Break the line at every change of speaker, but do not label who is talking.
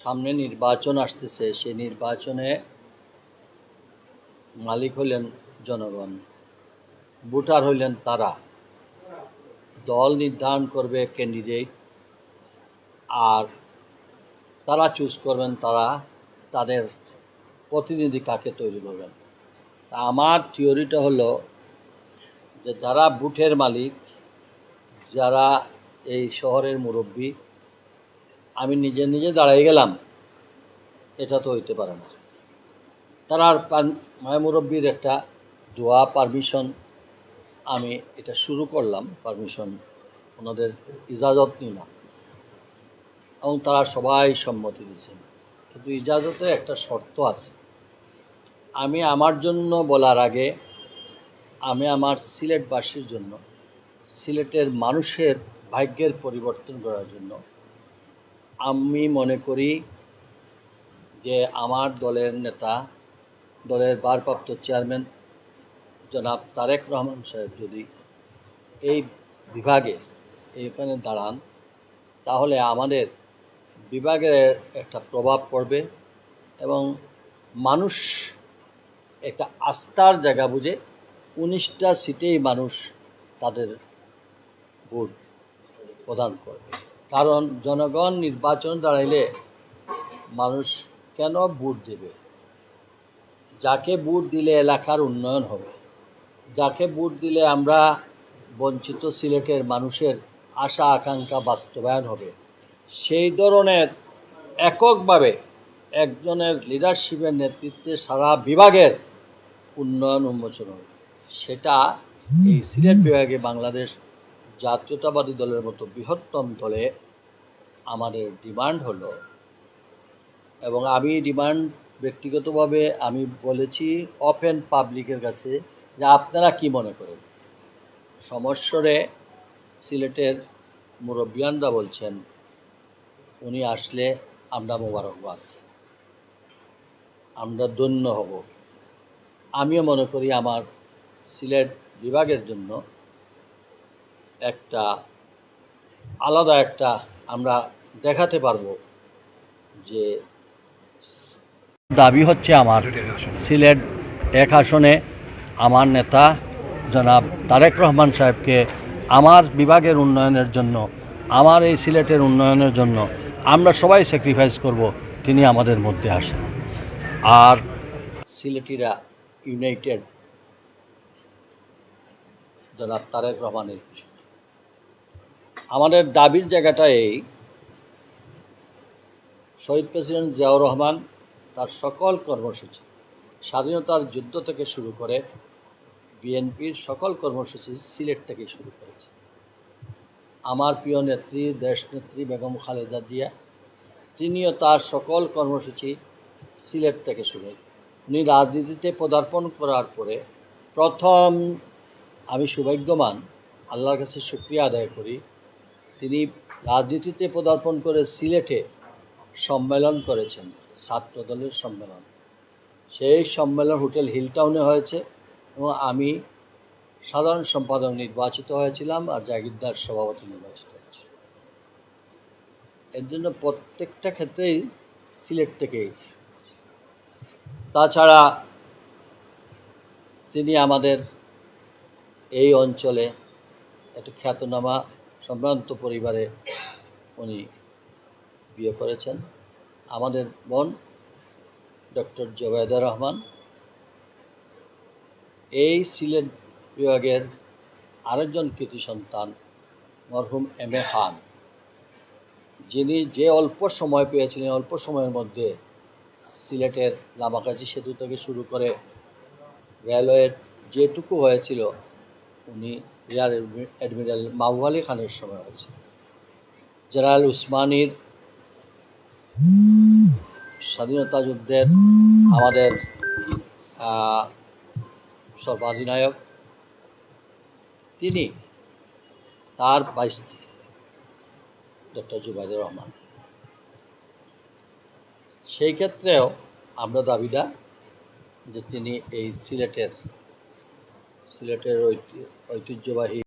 সামনে নির্বাচন আসতেছে, সেই নির্বাচনে মালিক হলেন জনগণ, ভোটার হইলেন তারা। দল নির্ধারণ করবে ক্যান্ডিডেট আর তারা চুজ করবেন তারা, তাদের প্রতিনিধি কাকে তৈরি করবেন। আমার থিওরিটা হলো যে যারা বুথের মালিক, যারা এই শহরের মুরব্বী আমি নিজে নিজে দাঁড়াই গেলাম। এটা তো হইতে পারে না। তারা আর মায় মুরব্বীর একটা দোয়া, পারমিশন, আমি এটা শুরু করলাম। পারমিশন ওনাদের ইজাজত নিলাম। এবং তারা সবাই সম্মতি দিচ্ছেন কিন্তু ইজাজতে একটা শর্ত আছে। আমি আমার জন্য বলার আগে, আমি আমার সিলেটবাসীর জন্য, সিলেটের মানুষের ভাগ্যের পরিবর্তন করার জন্য আমি মনে করি যে আমার দলের নেতা, দলের ভারপ্রাপ্ত চেয়ারম্যান জনাব তারেক রহমান সাহেব যদি এই বিভাগে এইখানে দাঁড়ান, তাহলে আমাদের বিভাগের একটা প্রভাব পড়বে এবং মানুষ একটা আস্থার জায়গা বুঝে উনিশটা সিটেই মানুষ তাদের ভোট প্রদান করবে। কারণ জনগণ নির্বাচন দাঁড়াইলে মানুষ কেন ভোট দেবে? যাকে ভোট দিলে এলাকার উন্নয়ন হবে, যাকে ভোট দিলে আমরা বঞ্চিত সিলেটের মানুষের আশা, আকাঙ্ক্ষা বাস্তবায়ন হবে, সেই ধরনের এককভাবে একজনের লিডারশিপের নেতৃত্বে সারা বিভাগের উন্নয়ন উন্মোচন হবে। সেটা এই সিলেট বিভাগে বাংলাদেশ জাতীয়তাবাদী দলের মতো বৃহত্তম দলে আমাদের ডিমান্ড হলো। এবং আমি ডিমান্ড ব্যক্তিগতভাবে আমি বলেছি ওপেন পাবলিকের কাছে যে আপনারা কি মনে করেন? সমস্যরে সিলেটের মুরব্বিয়ানরা বলছেন, উনি আসলে আমরা মোবারকবাদ। আমরা ধন্য হব। আমিও মনে করি আমার সিলেট বিভাগের জন্য একটা আলাদা একটা আমরা দেখাতে পারব যে দাবি হচ্ছে আমার সিলেট এক আসনে আমার নেতা জনাব তারেক রহমান সাহেবকে আমার বিভাগের উন্নয়নের জন্য, আমার এই সিলেটের উন্নয়নের জন্য আমরা সবাই স্যাক্রিফাইস করব, তিনি আমাদের মধ্যে আসেন। আর সিলেটিরা ইউনাইটেড জনাব তারেক রহমানের আমাদের দাবির জায়গাটা এই। শহীদ প্রেসিডেন্ট জিয়াউর রহমান তার সকল কর্মসূচি, স্বাধীনতার যুদ্ধ থেকে শুরু করে বিএনপির সকল কর্মসূচি সিলেট থেকে শুরু করেছে। আমার প্রিয় নেত্রী দেশনেত্রী বেগম খালেদা জিয়া, তিনিও তার সকল কর্মসূচি সিলেট থেকে শুরু উনি রাজনীতিতে পদার্পণ করার পরে প্রথম আমি সৌভাগ্যবান, আল্লাহর কাছে শুক্রিয়া আদায় করি তিনি রাজনীতিতে পদার্পণ করে সিলেটে সম্মেলন করেছেন ছাত্র দলের সম্মেলন। সেই সম্মেলন হোটেল হিলটাউনে হয়েছে এবং আমি সাধারণ সম্পাদক নির্বাচিত হয়েছিলাম আর জাগিরদার সভাপতি নির্বাচিত হয়েছিল এর জন্য প্রত্যেকটা ক্ষেত্রেই সিলেট থেকেই তাছাড়া তিনি আমাদের এই অঞ্চলে একটা খ্যাতনামা সম্ভ্রান্ত পরিবারে উনি বিয়ে করেছেন। আমাদের বোন ডক্টর জবেদা রহমান। এই সিলেট বিভাগের আরেকজন কৃতি সন্তান মরহুম এম এ খান, যিনি যে অল্প সময় পেয়েছিলেন, অল্প সময়ের মধ্যে সিলেটের লামাকাজি সেতু থেকে শুরু করে রেলওয়ের যেটুকু হয়েছিল, উনি রিয়ার অ্যাডমিরাল মাহবুব আলী খানের সময় হয়েছে। জেনারেল উসমানীর স্বাধীনতা যুদ্ধের আমাদের সর্বাধিনায়ক। তিনি তার বাইশ ডক্টর জুবাইদুর রহমান। সেই ক্ষেত্রেও আমরা দাবিদার যে তিনি এই সিলেটের সিলেটের ঐতি- ঐতিহ্যবাহী